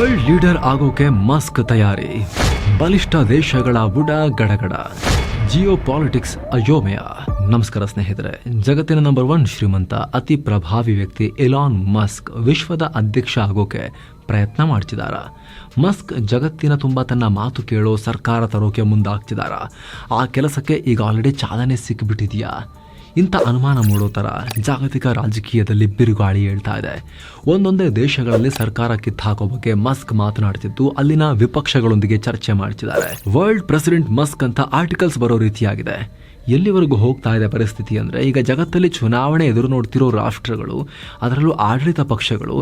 World leader ಆಗೋಕೆ Musk ತಯಾರಿ. ಬಲಿಷ್ಠ ದೇಶಗಳ ಬುಡ ಗಡಗಡ. ಜಿಯೋ ಪಾಲಿಟಿಕ್ಸ್ ಅಯೋಮಯ. ನಮಸ್ಕಾರ ಸ್ನೇಹಿತರೆ, ಜಗತ್ತಿನ ನಂಬರ್ ಒನ್ ಶ್ರೀಮಂತ, ಅತಿ ಪ್ರಭಾವಿ ವ್ಯಕ್ತಿ ಎಲಾನ್ ಮಸ್ಕ್ ವಿಶ್ವದ ಅಧ್ಯಕ್ಷ ಆಗೋಕೆ ಪ್ರಯತ್ನ ಮಾಡ್ತಿದಾರ. ಮಸ್ಕ್ ಜಗತ್ತಿನ ತುಂಬ ತನ್ನ ಮಾತು ಕೇಳೋ ಸರ್ಕಾರ ತರೋಕೆ ಮುಂದಾಗ್ತಿದ್ದಾರ ಆ ಕೆಲಸಕ್ಕೆ ಈಗ ಆಲ್ರೆಡಿ ಚಾಲನೆ ಸಿಕ್ಕಿಬಿಟ್ಟಿದೆಯಾ ಇಂಥ ಅನುಮಾನ ಮೂಡೋ ಥರ ಜಾಗತಿಕ ರಾಜಕೀಯದಲ್ಲಿ ಬಿರುಗಾಳಿ ಹೇಳ್ತಾ ಇದೆ. ಒಂದೊಂದೇ ದೇಶಗಳಲ್ಲಿ ಸರ್ಕಾರ ಕಿತ್ತಾಕೋ ಬಗ್ಗೆ ಮಸ್ಕ್ ಮಾತನಾಡ್ತಿದ್ದು ಅಲ್ಲಿನ ವಿಪಕ್ಷಗಳೊಂದಿಗೆ ಚರ್ಚೆ ಮಾಡ್ತಿದ್ದಾರೆ. ವರ್ಲ್ಡ್ ಪ್ರೆಸಿಡೆಂಟ್ ಮಸ್ಕ್ ಅಂತ ಆರ್ಟಿಕಲ್ಸ್ ಬರೋ ರೀತಿಯಾಗಿದೆ. ಎಲ್ಲಿವರೆಗೂ ಹೋಗ್ತಾ ಇದೆ ಪರಿಸ್ಥಿತಿ ಅಂದರೆ ಈಗ ಜಗತ್ತಲ್ಲಿ ಚುನಾವಣೆ ಎದುರು ನೋಡ್ತಿರೋ ರಾಷ್ಟ್ರಗಳು, ಅದರಲ್ಲೂ ಆಡಳಿತ ಪಕ್ಷಗಳು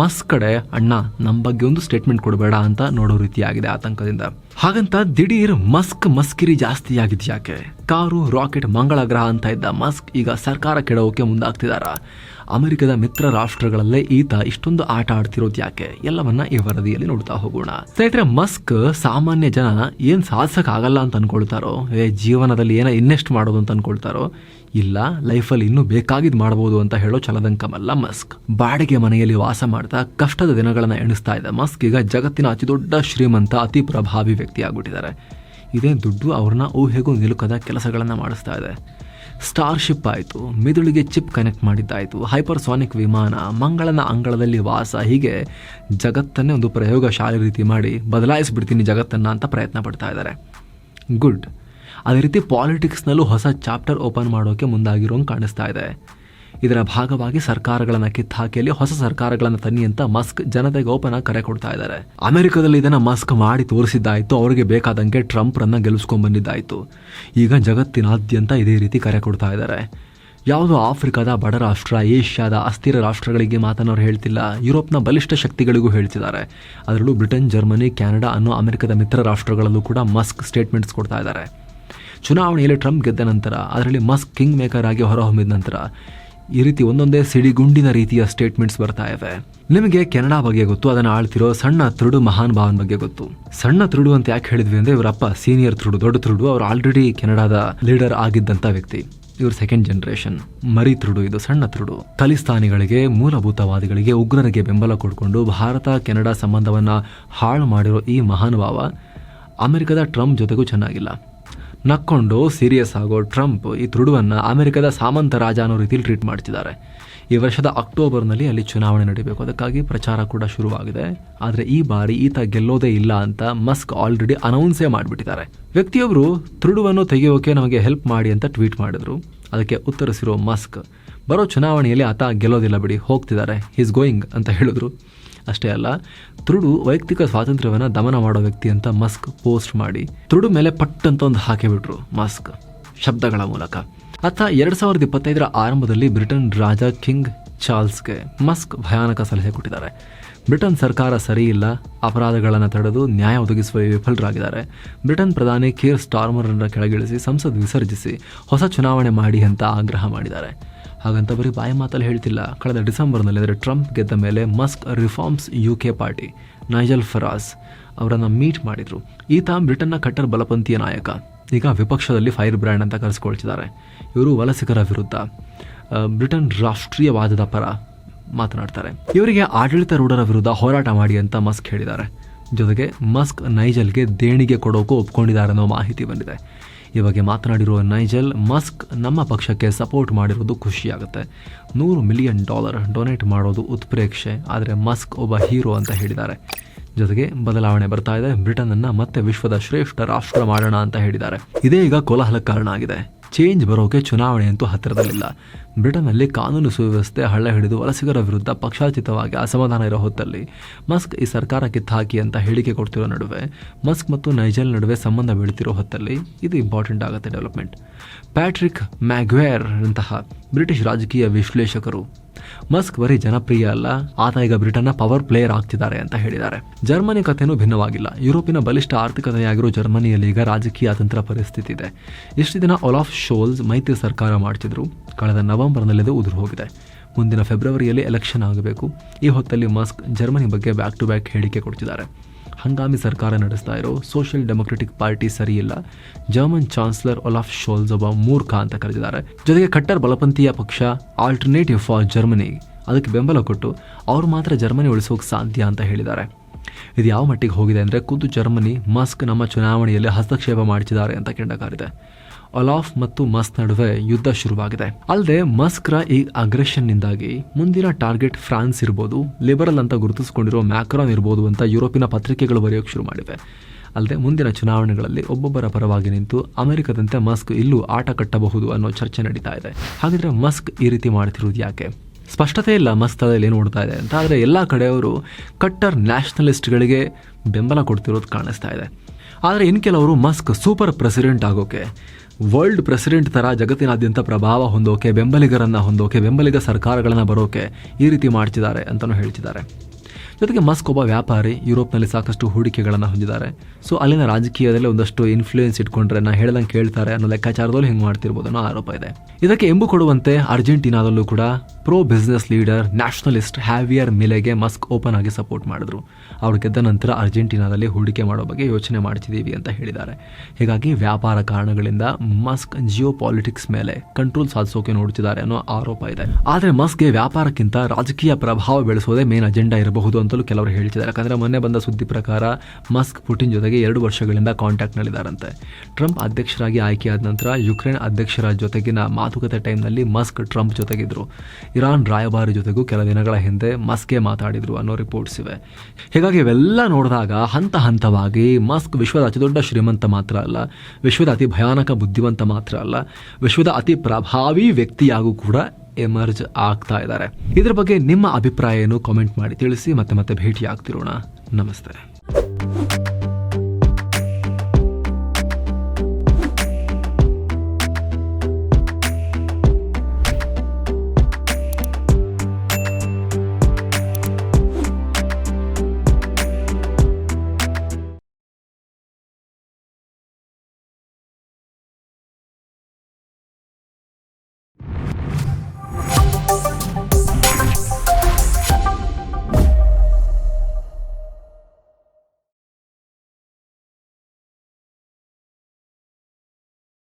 ಮಸ್ಕ್ ಕಡೆ ಅಣ್ಣ ನಮ್ಮ ಬಗ್ಗೆ ಒಂದು ಸ್ಟೇಟ್ಮೆಂಟ್ ಕೊಡಬೇಡ ಅಂತ ನೋಡೋ ರೀತಿಯಾಗಿದೆ ಆತಂಕದಿಂದ. ಹಾಗಂತ ದಿಢೀರ್ ಮಸ್ಕ್ ಮಸ್ಕಿರಿ ಜಾಸ್ತಿ ಯಾಕೆ? ಕಾರು ರಾಕೆಟ್ ಮಂಗಳ ಗ್ರಹ ಅಂತ ಇದ್ದ ಮಸ್ಕ್ ಈಗ ಸರ್ಕಾರ ಕೆಡವೋಕೆ ಮುಂದಾಗ್ತಿದಾರ? ಅಮೆರಿಕದ ಮಿತ್ರ ರಾಷ್ಟ್ರಗಳಲ್ಲೇ ಈತ ಇಷ್ಟೊಂದು ಆಟ ಆಡ್ತಿರೋದು ಯಾಕೆ? ಎಲ್ಲವನ್ನ ಈ ವರದಿಯಲ್ಲಿ ನೋಡ್ತಾ ಹೋಗೋಣ. ಸ್ನೇಹಿತರೆ, ಮಸ್ಕ್ ಸಾಮಾನ್ಯ ಜನ ಏನ್ ಸಾಧಿಸಕ್ ಆಗಲ್ಲ ಅಂತ ಅನ್ಕೊಳ್ತಾರೋ? ಏ, ಜೀವನದಲ್ಲಿ ಏನೋ ಇನ್ವೆಸ್ಟ್ ಮಾಡೋದು ಅಂತ ಅನ್ಕೊಳ್ತಾರೋ? ಇಲ್ಲ, ಲೈಫಲ್ಲಿ ಇನ್ನೂ ಬೇಕಾಗಿದ್ ಮಾಡಬಹುದು ಅಂತ ಹೇಳೋ ಚಲದಂಕಮಲ್ಲ ಮಸ್ಕ್. ಬಾಡಿಗೆ ಮನೆಯಲ್ಲಿ ವಾಸ ಮಾಡ್ತಾ ಕಷ್ಟದ ದಿನಗಳನ್ನ ಎಣಿಸ್ತಾ ಇದ್ದ ಮಸ್ಕ್ ಈಗ ಜಗತ್ತಿನ ಅತಿ ದೊಡ್ಡ ಶ್ರೀಮಂತ, ಅತಿ ಪ್ರಭಾವಿ ವ್ಯಕ್ತಿ ಆಗ್ಬಿಟ್ಟಿದ್ದಾರೆ ಇದೇ ದುಡ್ಡು ಅವ್ರನ್ನ ಊಹೆಗೂ ನಿಲುಕದ ಕೆಲಸಗಳನ್ನ ಮಾಡಿಸ್ತಾ ಇದೆ. ಸ್ಟಾರ್ಶಿಪ್ ಆಯಿತು, ಮಿದುಳಿಗೆ ಚಿಪ್ ಕನೆಕ್ಟ್ ಮಾಡಿದ್ದಾಯಿತು ಹೈಪರ್ಸಾನಿಕ್ ವಿಮಾನ, ಮಂಗಳನ ಅಂಗಳದಲ್ಲಿ ವಾಸ, ಹೀಗೆ ಜಗತ್ತನ್ನೇ ಒಂದು ಪ್ರಯೋಗಶಾಲೆ ರೀತಿ ಮಾಡಿ ಬದಲಾಯಿಸಿಬಿಡ್ತೀನಿ ಜಗತ್ತನ್ನು ಅಂತ ಪ್ರಯತ್ನ ಪಡ್ತಾ ಇದ್ದಾರೆ. ಗುಡ್ ಅದೇ ರೀತಿ ಪಾಲಿಟಿಕ್ಸ್ನಲ್ಲೂ ಹೊಸ ಚಾಪ್ಟರ್ ಓಪನ್ ಮಾಡೋಕ್ಕೆ ಮುಂದಾಗಿರೋಂಗೆ ಕಾಣಿಸ್ತಾ ಇದೆ. ಇದರ ಭಾಗವಾಗಿ ಸರ್ಕಾರಗಳನ್ನ ಕಿತ್ತಾಕಿಯಲ್ಲಿ ಹೊಸ ಸರ್ಕಾರಗಳನ್ನು ತನ್ನಿ ಅಂತ ಮಸ್ಕ್ ಜನತೆಗೆ ಓಪನ್ ಆಗಿ ಕರೆ ಕೊಡ್ತಾ ಇದ್ದಾರೆ. ಅಮೆರಿಕದಲ್ಲಿ ಇದನ್ನ ಮಸ್ಕ್ ಮಾಡಿ ತೋರಿಸಿದ್ದಾಯ್ತು, ಅವರಿಗೆ ಬೇಕಾದಂಗೆ ಟ್ರಂಪ್ ರನ್ನ ಗೆಲ್ಲಿಸ್ಕೊಂಡ್ ಬಂದಿದ್ದಾಯ್ತು. ಈಗ ಜಗತ್ತಿನಾದ್ಯಂತ ಇದೇ ರೀತಿ ಕರೆ ಕೊಡ್ತಾ ಇದ್ದಾರೆ. ಯಾವುದೋ ಆಫ್ರಿಕಾದ ಬಡ ರಾಷ್ಟ್ರ, ಏಷ್ಯಾದ ಅಸ್ಥಿರ ರಾಷ್ಟ್ರಗಳಿಗೆ ಮಾತನಾಡೋರು ಹೇಳ್ತಿಲ್ಲ, ಯುರೋಪ್ನ ಬಲಿಷ್ಠ ಶಕ್ತಿಗಳಿಗೂ ಹೇಳ್ತಿದ್ದಾರೆ. ಅದರಲ್ಲೂ ಬ್ರಿಟನ್, ಜರ್ಮನಿ ಕ್ಯಾನಡಾ ಅನ್ನೋ ಅಮೆರಿಕದ ಮಿತ್ರ ರಾಷ್ಟ್ರಗಳಲ್ಲೂ ಕೂಡ ಮಸ್ಕ್ ಸ್ಟೇಟ್ಮೆಂಟ್ಸ್ ಕೊಡ್ತಾ ಇದ್ದಾರೆ. ಚುನಾವಣೆಯಲ್ಲಿ ಟ್ರಂಪ್ ಗೆದ್ದ ನಂತರ, ಅದರಲ್ಲಿ ಮಸ್ಕ್ ಕಿಂಗ್ ಮೇಕರ್ ಆಗಿ ಹೊರಹೊಮ್ಮಿದ ನಂತರ ಈ ರೀತಿ ಒಂದೊಂದೇ ಸಿಡಿಗುಂಡಿನ ರೀತಿಯ ಸ್ಟೇಟ್ಮೆಂಟ್ಸ್ ಬರ್ತಾ ಇವೆ. ನಿಮಗೆ ಕೆನಡಾ ಬಗ್ಗೆ ಗೊತ್ತು, ಅದನ್ನು ಆಳ್ತಿರೋ ಸಣ್ಣ ತುರುಡು ಮಹಾನ್ ಭಾವನ ಬಗ್ಗೆ ಗೊತ್ತು. ಸಣ್ಣ ತುರುಡು ಅಂತ ಯಾಕೆ ಹೇಳಿದ್ವಿ ಅಂದ್ರೆ ಇವರಪ್ಪ ಸೀನಿಯರ್ ತುರುಡು, ದೊಡ್ಡ ತುರುಡು, ಅವ್ರು ಆಲ್ರೆಡಿ ಕೆನಡಾದ ಲೀಡರ್ ಆಗಿದ್ದಂಥ ವ್ಯಕ್ತಿ. ಇವರು ಸೆಕೆಂಡ್ ಜನರೇಷನ್ ಮರಿ ತುರುಡು, ಇದು ಸಣ್ಣ ತುರುಡು. ಖಲಿಸ್ತಾನಿಗಳಿಗೆ ಮೂಲಭೂತವಾದಿಗಳಿಗೆ ಉಗ್ರರಿಗೆ ಬೆಂಬಲ ಕೊಡ್ಕೊಂಡು ಭಾರತ, ಕೆನಡಾ ಸಂಬಂಧವನ್ನ ಹಾಳು ಮಾಡಿರೋ ಈ ಮಹಾನುಭಾವ ಅಮೆರಿಕದ ಟ್ರಂಪ್ ಜೊತೆಗೂ ಚೆನ್ನಾಗಿಲ್ಲ. ನಕ್ಕೊಂಡು ಸೀರಿಯಸ್ ಆಗೋ ಟ್ರಂಪ್ ಈ ತುಡುವನ್ನು ಅಮೆರಿಕದ ಸಾಮಂತ ರಾಜ ಅನ್ನೋ ರೀತಿಯಲ್ಲಿ ಟ್ರೀಟ್ ಮಾಡ್ತಿದ್ದಾರೆ. ಈ ವರ್ಷದ ಅಕ್ಟೋಬರ್ನಲ್ಲಿ ಅಲ್ಲಿ ಚುನಾವಣೆ ನಡೀಬೇಕು. ಅದಕ್ಕಾಗಿ ಪ್ರಚಾರ ಕೂಡ ಶುರುವಾಗಿದೆ. ಆದರೆ ಈ ಬಾರಿ ಈತ ಗೆಲ್ಲೋದೇ ಇಲ್ಲ ಅಂತ ಮಸ್ಕ್ ಆಲ್ರೆಡಿ ಅನೌನ್ಸೇ ಮಾಡಿಬಿಟ್ಟಿದ್ದಾರೆ. ವ್ಯಕ್ತಿಯೊಬ್ಬರು ತುಡುವನ್ನು ತೆಗೆಯೋಕೆ ನಮಗೆ ಹೆಲ್ಪ್ ಮಾಡಿ ಅಂತ ಟ್ವೀಟ್ ಮಾಡಿದ್ರು. ಅದಕ್ಕೆ ಉತ್ತರಿಸಿರೋ ಮಸ್ಕ್, ಬರೋ ಚುನಾವಣೆಯಲ್ಲಿ ಆತ ಗೆಲ್ಲೋದಿಲ್ಲ ಬಿಡಿ, ಹೋಗ್ತಿದ್ದಾರೆ. ಈಸ್ ಗೋಯಿಂಗ್ ಅಂತ ಹೇಳಿದ್ರು. ಅಷ್ಟೇ ಅಲ್ಲ, ತುರುಡು ವೈಯಕ್ತಿಕ ಸ್ವಾತಂತ್ರ್ಯವನ್ನು ದಮನ ಮಾಡೋ ವ್ಯಕ್ತಿ ಅಂತ ಮಸ್ಕ್ ಪೋಸ್ಟ್ ಮಾಡಿ ತುರುಡು ಮೇಲೆ ಪಟ್ ಅಂತ ಒಂದು ಹಾಕಿಬಿಟ್ರು ಮಸ್ಕ್ ಶಬ್ದಗಳ ಮೂಲಕ. ಅತ್ತ ಎರಡ್ ಸಾವಿರದ ಇಪ್ಪತ್ತೈದರ ಆರಂಭದಲ್ಲಿ ಬ್ರಿಟನ್ ರಾಜ ಕಿಂಗ್ ಚಾರ್ಲ್ಸ್ಗೆ ಮಸ್ಕ್ ಭಯಾನಕ ಸಲಹೆ ಕೊಟ್ಟಿದ್ದಾರೆ. ಬ್ರಿಟನ್ ಸರ್ಕಾರ ಸರಿಯಿಲ್ಲ ಅಪರಾಧಗಳನ್ನು ತಡೆದು ನ್ಯಾಯ ಒದಗಿಸುವ ವಿಫಲರಾಗಿದ್ದಾರೆ. ಬ್ರಿಟನ್ ಪ್ರಧಾನಿ ಕೀರ್ ಸ್ಟಾರ್ಮರ್ ಕೆಳಗಿಳಿಸಿ ಸಂಸತ್ ವಿಸರ್ಜಿಸಿ ಹೊಸ ಚುನಾವಣೆ ಮಾಡಿ ಅಂತ ಆಗ್ರಹ ಮಾಡಿದ್ದಾರೆ. ಹಾಗಂತ ಬರೀ ಬಾಯಿ ಮಾತಲ್ಲಿ ಹೇಳ್ತಿಲ್ಲ. ಕಳೆದ ಡಿಸೆಂಬರ್ನಲ್ಲಿ ಅಂದರೆ ಟ್ರಂಪ್ ಗೆದ್ದ ಮೇಲೆ Musk reforms U K party, Nigel Farage ಅವರನ್ನು ಮೀಟ್ ಮಾಡಿದರು. ಈತ ಬ್ರಿಟನ್ನ ಕಟ್ಟರ್ ಬಲಪಂಥೀಯ ನಾಯಕ. ಈಗ ವಿಪಕ್ಷದಲ್ಲಿ ಫೈರ್ ಬ್ರ್ಯಾಂಡ್ ಅಂತ ಕರೆಸ್ಕೊಳ್ತಿದ್ದಾರೆ. ಇವರು ವಲಸಿಗರ ವಿರುದ್ಧ ಬ್ರಿಟನ್ ರಾಷ್ಟ್ರೀಯವಾದದ ಪರ ಮಾತನಾಡ್ತಾರೆ. ಇವರಿಗೆ ಆಡಳಿತಾರೂಢರ ವಿರುದ್ಧ ಹೋರಾಟ ಮಾಡಿ ಅಂತ ಮಸ್ಕ್ ಹೇಳಿದ್ದಾರೆ. ಜೊತೆಗೆ ಮಸ್ಕ್ ನೈಜಲ್ಗೆ ದೇಣಿಗೆ ಕೊಡೋಕ್ಕೂ ಒಪ್ಕೊಂಡಿದ್ದಾರೆ ಅನ್ನೋ ಮಾಹಿತಿ ಬಂದಿದೆ. ಈ ಬಗ್ಗೆ ಮಾತನಾಡಿರುವ ನೈಜಲ್ ಮಸ್ಕ್ ನಮ್ಮ ಪಕ್ಷಕ್ಕೆ ಸಪೋರ್ಟ್ ಮಾಡಿರೋದು ಖುಷಿಯಾಗುತ್ತೆ. ನೂರು ಮಿಲಿಯನ್ ಡಾಲರ್ ಡೊನೇಟ್ ಮಾಡೋದು ಉತ್ಪ್ರೇಕ್ಷೆ. ಆದರೆ ಮಸ್ಕ್ ಒಬ್ಬ ಹೀರೋ ಅಂತ ಹೇಳಿದ್ದಾರೆ. ಜೊತೆಗೆ ಬದಲಾವಣೆ ಬರ್ತಾ ಇದೆ. ಬ್ರಿಟನ್ ಅನ್ನ ಮತ್ತೆ ವಿಶ್ವದ ಶ್ರೇಷ್ಠ ರಾಷ್ಟ್ರ ಮಾಡೋಣ ಅಂತ ಹೇಳಿದ್ದಾರೆ. ಇದೇ ಈಗ ಕೋಲಾಹಲ ಕಾರಣ ಆಗಿದೆ ಚೇಂಜ್ ಬರೋಕೆ ಚುನಾವಣೆ ಅಂತೂ ಹತ್ತಿರದಲ್ಲಿಲ್ಲ. ಬ್ರಿಟನ್ನಲ್ಲಿ ಕಾನೂನು ಸುವ್ಯವಸ್ಥೆ ಹಳ್ಳ ಹಿಡಿದು ವಲಸಿಗರ ವಿರುದ್ಧ ಪಕ್ಷಾತೀತವಾಗಿ ಅಸಮಾಧಾನ ಇರೋ ಹೊತ್ತಲ್ಲಿ ಮಸ್ಕ್ ಈ ಸರ್ಕಾರ ಕಿತ್ತಾಕಿ ಅಂತ ಹೇಳಿಕೆ ಕೊಡ್ತಿರೋ ನಡುವೆ ಮಸ್ಕ್ ಮತ್ತು ನೈಜಲ್ ನಡುವೆ ಸಂಬಂಧ ಬೀಳ್ತಿರೋ ಹೊತ್ತಲ್ಲಿ ಇದು ಇಂಪಾರ್ಟೆಂಟ್ ಆಗುತ್ತೆ ಡೆವಲಪ್ಮೆಂಟ್ ಪ್ಯಾಟ್ರಿಕ್ ಮ್ಯಾಗ್ವೇರ್ ಅಂತಹ ಬ್ರಿಟಿಷ್ ರಾಜಕೀಯ ವಿಶ್ಲೇಷಕರು ಮಸ್ಕ್ ಬರೀ ಜನಪ್ರಿಯ ಅಲ್ಲ, ಆತ ಈಗ ಬ್ರಿಟನ್ನ ಪವರ್ ಪ್ಲೇಯರ್ ಆಗ್ತಿದ್ದಾರೆ ಅಂತ ಹೇಳಿದ್ದಾರೆ. ಜರ್ಮನಿ ಕಥೆನೂ ಭಿನ್ನವಾಗಿಲ್ಲ. ಯುರೋಪಿನ ಬಲಿಷ್ಠ ಆರ್ಥಿಕತೆಯಾಗಿರೋ ಜರ್ಮನಿಯಲ್ಲಿ ಈಗ ರಾಜಕೀಯ ಅತಂತ್ರ ಪರಿಸ್ಥಿತಿ ಇದೆ. ಇಷ್ಟು ದಿನ ಒಲಾಫ್ ಶೋಲ್ಸ್ ಮೈತ್ರಿ ಸರ್ಕಾರ ಮಾಡ್ತಿದ್ರು. ಕಳೆದ ನವೆಂಬರ್ನಲ್ಲಿದು ಉದುರು ಹೋಗಿದೆ. ಮುಂದಿನ ಫೆಬ್ರವರಿಯಲ್ಲಿ ಎಲೆಕ್ಷನ್ ಆಗಬೇಕು. ಈ ಹೊತ್ತಲ್ಲಿ ಮಸ್ಕ್ ಜರ್ಮನಿ ಬಗ್ಗೆ ಬ್ಯಾಕ್ ಟು ಬ್ಯಾಕ್ ಹೇಳಿಕೆ ಕೊಡ್ತಿದ್ದಾರೆ. ಹಂಗಾಮಿ ಸರ್ಕಾರ ನಡೆಸ್ತಾ ಇರೋ ಸೋಷಿಯಲ್ ಡೆಮೊಕ್ರೆಟಿಕ್ ಪಾರ್ಟಿ ಸರಿಯಿಲ್ಲ ಜರ್ಮನ್ ಚಾನ್ಸಲರ್ ಒಲಾಫ್ ಶೋಲ್ಸ್ ಒಬ್ಬ ಮೂರ್ಖ ಅಂತ ಕರೆದಿದ್ದಾರೆ. ಜೊತೆಗೆ ಕಟ್ಟರ್ ಬಲಪಂಥೀಯ ಪಕ್ಷ ಆಲ್ಟರ್ನೇಟಿವ್ ಫಾರ್ ಜರ್ಮನಿ ಅದಕ್ಕೆ ಬೆಂಬಲ ಕೊಟ್ಟು ಅವ್ರು ಮಾತ್ರ ಜರ್ಮನಿ ಉಳಿಸೋಕೆ ಸಾಧ್ಯ ಅಂತ ಹೇಳಿದ್ದಾರೆ. ಇದು ಯಾವ ಮಟ್ಟಿಗೆ ಹೋಗಿದೆ ಅಂದರೆ ಖುದ್ದು ಜರ್ಮನಿ ಮಸ್ಕ್ ನಮ್ಮ ಚುನಾವಣೆಯಲ್ಲಿ ಹಸ್ತಕ್ಷೇಪ ಮಾಡಿಸಿದ್ದಾರೆ ಅಂತ ಕೆಂಡಕಾರಿದೆ. ಒಲಾಫ್ ಮತ್ತು ಮಸ್ಕ್ ನಡುವೆ ಯುದ್ಧ ಶುರುವಾಗಿದೆ. ಅಲ್ಲದೆ ಮಸ್ಕ್ರ ಈ ಅಗ್ರೆಷನ್ ನಿಂದಾಗಿ ಮುಂದಿನ ಟಾರ್ಗೆಟ್ ಫ್ರಾನ್ಸ್ ಇರ್ಬೋದು, ಲಿಬರಲ್ ಅಂತ ಗುರುತಿಸಿಕೊಂಡಿರೋ ಮ್ಯಾಕ್ರಾನ್ ಇರ್ಬೋದು ಅಂತ ಯುರೋಪಿನ ಪತ್ರಿಕೆಗಳು ಬರೆಯೋಕೆ ಶುರು ಮಾಡಿವೆ. ಅಲ್ಲದೆ ಮುಂದಿನ ಚುನಾವಣೆಗಳಲ್ಲಿ ಒಬ್ಬೊಬ್ಬರ ಪರವಾಗಿ ನಿಂತು ಅಮೆರಿಕದಂತೆ ಮಸ್ಕ್ ಇಲ್ಲೂ ಆಟ ಕಟ್ಟಬಹುದು ಅನ್ನೋ ಚರ್ಚೆ ನಡೀತಾ ಇದೆ. ಹಾಗಿದ್ರೆ ಮಸ್ಕ್ ಈ ರೀತಿ ಮಾಡ್ತಿರೋದು ಯಾಕೆ? ಸ್ಪಷ್ಟತೆ ಇಲ್ಲ ಮಸ್ತದಲ್ಲಿ ಏನು ನೋಡ್ತಾ ಇದೆ ಅಂತ, ಆದರೆ ಎಲ್ಲ ಕಡೆಯವರು ಕಟ್ಟರ್ ನ್ಯಾಷನಲಿಸ್ಟ್ಗಳಿಗೆ ಬೆಂಬಲ ಕೊಡ್ತಿರೋದು ಕಾಣಿಸ್ತಾ ಇದೆ. ಆದರೆ ಇನ್ನು ಕೆಲವರು ಮಸ್ಕ್ ಸೂಪರ್ ಪ್ರೆಸಿಡೆಂಟ್ ಆಗೋಕೆ ವರ್ಲ್ಡ್ ಪ್ರೆಸಿಡೆಂಟ್ ಥರ ಜಗತ್ತಿನಾದ್ಯಂತ ಪ್ರಭಾವ ಹೊಂದೋಕೆ, ಬೆಂಬಲಿಗರನ್ನು ಹೊಂದೋಕೆ, ಬೆಂಬಲಿಗ ಸರ್ಕಾರಗಳನ್ನು ಬರೋಕೆ ಈ ರೀತಿ ಮಾಡ್ತಿದ್ದಾರೆ ಅಂತಲೂ ಹೇಳ್ತಿದ್ದಾರೆ. ಜೊತೆಗೆ ಮಸ್ಕ್ ಒಬ್ಬ ವ್ಯಾಪಾರಿ ಯುರೋಪ್ನಲ್ಲಿ ಸಾಕಷ್ಟು ಹೂಡಿಕೆಗಳನ್ನು ಹೊಂದಿದ್ದಾರೆ. ಸೊ, ಅಲ್ಲಿನ ರಾಜಕೀಯದಲ್ಲಿ ಒಂದಷ್ಟು ಇನ್ಫ್ಲೂಯೆನ್ಸ್ ಇಟ್ಕೊಂಡ್ರೆ ನಾ ಹೇಳ್ದಂಗೆ ಕೇಳ್ತಾರೆ ಅನ್ನೋ ಲೆಕ್ಕಾಚಾರದಲ್ಲಿ ಹಿಂಗೆ ಮಾಡ್ತಿರ್ಬೋದು ಅನ್ನೋ ಆರೋಪ ಇದೆ. ಇದಕ್ಕೆ ಎಂಬು ಕೊಡುವಂತೆ ಅರ್ಜೆಂಟೀನಾದಲ್ಲೂ ಕೂಡ pro business leader nationalist Javier ಮಿಲೆಗೆ Musk open ಆಗಿ ಸಪೋರ್ಟ್ ಮಾಡಿದ್ರು. ಅವ್ರು ಗೆದ್ದ ನಂತರ ಅರ್ಜೆಂಟೀನಾದಲ್ಲಿ ಹೂಡಿಕೆ ಮಾಡೋ ಬಗ್ಗೆ ಯೋಚನೆ ಮಾಡ್ತಿದ್ದೀವಿ ಅಂತ ಹೇಳಿದ್ದಾರೆ. ಹೀಗಾಗಿ ವ್ಯಾಪಾರ ಕಾರಣಗಳಿಂದ ಮಸ್ಕ್ ಜಿಯೋ ಪಾಲಿಟಿಕ್ಸ್ ಮೇಲೆ ಕಂಟ್ರೋಲ್ ಸಾಧಿಸೋಕೆ ನೋಡುತ್ತಿದ್ದಾರೆ ಅನ್ನೋ ಆರೋಪ ಇದೆ. ಆದರೆ ಮಸ್ಕ್ಗೆ ವ್ಯಾಪಾರಕ್ಕಿಂತ ರಾಜಕೀಯ ಪ್ರಭಾವ ಬೆಳೆಸೋದೇ ಮೇನ್ ಅಜೆಂಡಾ ಇರಬಹುದು ಅಂತಲೂ ಕೆಲವರು ಹೇಳ್ತಿದ್ದಾರೆ. ಯಾಕಂದರೆ ಮೊನ್ನೆ ಬಂದ ಸುದ್ದಿ ಪ್ರಕಾರ ಮಸ್ಕ್ ಪುಟಿನ್ ಜೊತೆಗೆ ಎರಡು ವರ್ಷಗಳಿಂದ ಕಾಂಟ್ಯಾಕ್ಟ್ನಲ್ಲಿದ್ದಾರಂತೆ ಟ್ರಂಪ್ ಅಧ್ಯಕ್ಷರಾಗಿ ಆಯ್ಕೆಯಾದ ನಂತರ ಯುಕ್ರೇನ್ ಅಧ್ಯಕ್ಷರ ಜೊತೆಗಿನ ಮಾತುಕತೆ ಟೈಮ್ನಲ್ಲಿ ಮಸ್ಕ್ ಟ್ರಂಪ್ ಜೊತೆಗಿದ್ರು. ಇರಾನ್ ರಾಯಭಾರಿ ಜೊತೆಗೂ ಕೆಲ ದಿನಗಳ ಹಿಂದೆ ಮಸ್ಕೆ ಮಾತಾಡಿದ್ರು ಅನ್ನೋ ರಿಪೋರ್ಟ್ಸ್ ಇವೆ. ಹೀಗಾಗಿ ಇವೆಲ್ಲ ನೋಡಿದಾಗ ಹಂತ ಹಂತವಾಗಿ ಮಸ್ಕ್ ವಿಶ್ವದ ಅತಿದೊಡ್ಡ ಶ್ರೀಮಂತ ಮಾತ್ರ ಅಲ್ಲ, ವಿಶ್ವದ ಅತಿ ಭಯಾನಕ ಬುದ್ಧಿವಂತ ಮಾತ್ರ ಅಲ್ಲ, ವಿಶ್ವದ ಅತಿ ಪ್ರಭಾವಿ ವ್ಯಕ್ತಿಯಾಗೂ ಕೂಡ ಎಮರ್ಜ್ ಆಗ್ತಾ ಇದ್ದಾರೆ. ಇದ್ರ ಬಗ್ಗೆ ನಿಮ್ಮ ಅಭಿಪ್ರಾಯ ಏನು? ಕಾಮೆಂಟ್ ಮಾಡಿ ತಿಳಿಸಿ ಮತ್ತೆ ಮತ್ತೆ ಭೇಟಿ ಆಗ್ತಿರೋಣ ನಮಸ್ತೆ.